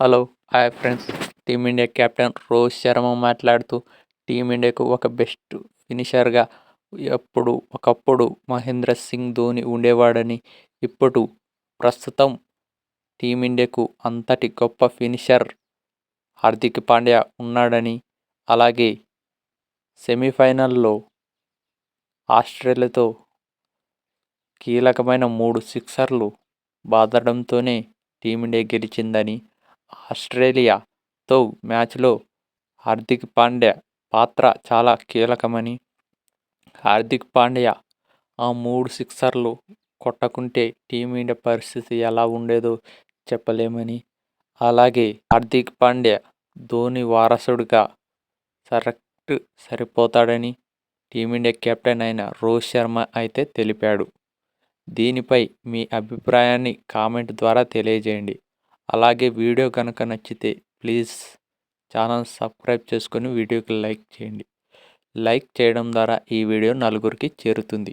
Hello hi friends team India captain Rohit Sharma మాట్లాడుతూ టీమిండియాకు ఒక బెస్ట్ ఫినిషర్గా ఎప్పుడు ఒకప్పుడు మహేంద్ర సింగ్ ధోని ఉండేవాడని ఇప్పుడు ప్రస్తుతం టీమిండియాకు అంతటి గొప్ప ఫినిషర్ హార్దిక్ పాండ్యా ఉన్నాడని అలాగే సెమీఫైనల్లో ఆస్ట్రేలియాతో కీలకమైన మూడు సిక్సర్లు బాదడంతోనే టీమిండియా గెలిచిందని ఆస్ట్రేలియాతో మ్యాచ్లో హార్దిక్ పాండ్యా పాత్ర చాలా కీలకమని. హార్దిక్ పాండ్యా ఆ మూడు సిక్సర్లు కొట్టకుంటే టీమిండియా పరిస్థితి ఎలా ఉండేదో చెప్పలేమని. అలాగే హార్దిక్ పాండ్యా ధోని వారసుడిగా కరెక్ట్ సరిపోతాడని టీమిండియా కెప్టెన్ అయిన రోహిత్ శర్మ అయితే తెలిపాడు. దీనిపై మీ అభిప్రాయాన్ని కామెంట్ ద్వారా తెలియజేయండి. అలాగే వీడియో కనుక నచ్చితే ప్లీజ్ ఛానల్ సబ్స్క్రైబ్ చేసుకొని వీడియోకి లైక్ చేయండి. లైక్ చేయడం ద్వారా ఈ వీడియో నలుగురికి చేరుతుంది.